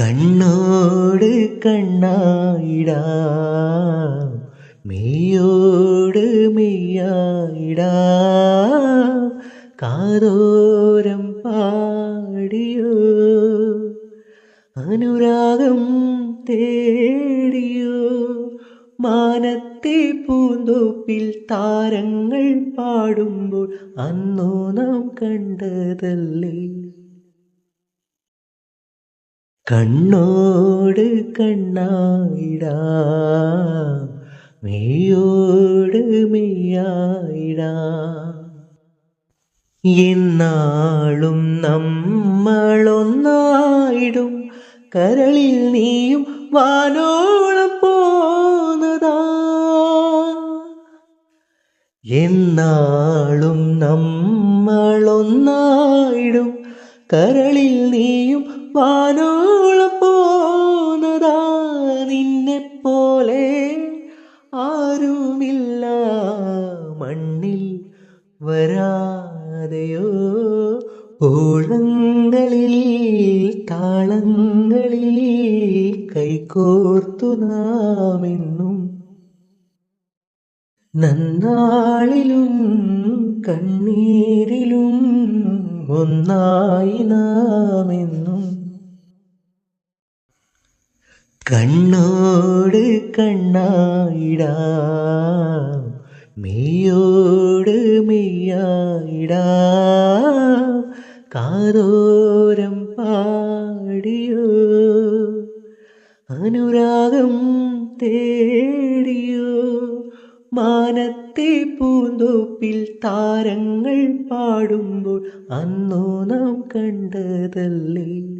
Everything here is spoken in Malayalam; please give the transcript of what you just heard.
കണ്ണോട് കണ്ണായിടാ. മെയ്യോട്. മെയ്യായിടാ കാതോരം പാടിയോ. അനുരാഗം തേടിയോ. മാനത്തെ പൂന്തോപ്പിൽ താരങ്ങൾ പാടുമ്പോൾ അന്നോ നാം കണ്ടതല്ലേ? കണ്ണോട് കണ്ണായിടാ. മെയ്യോട്. മെയ്യായിടാ എന്നാളും നമ്മളൊന്നായിടും. കരളിൽ നീയും വാനോളം പോന്നതാ. എന്നാളും നമ്മളൊന്നായിടും. കരളിൽ നീയും വാനോളം പോന്നതാ നിന്നെ പോലെ ആരുമില്ല മണ്ണിൽ വരാതെയോ. ഓളങ്ങളിൽ താളങ്ങളിൽ കൈകോർത്തു നാമെന്നും. നന്നാളിലും കണ്ണീരിലും ഒന്നായി നാമെന്നും കണ്ണോട് കണ്ണായിടാ മെയ്യോട് മെയ്യായിടാ കാതോരം പാടിയോ അനുരാഗം തേടിയോ മാനത്തെ പൂന്തോപ്പിൽ താരങ്ങൾ പാടുമ്പോൾ അന്നോ നാം കണ്ടതല്ലേ?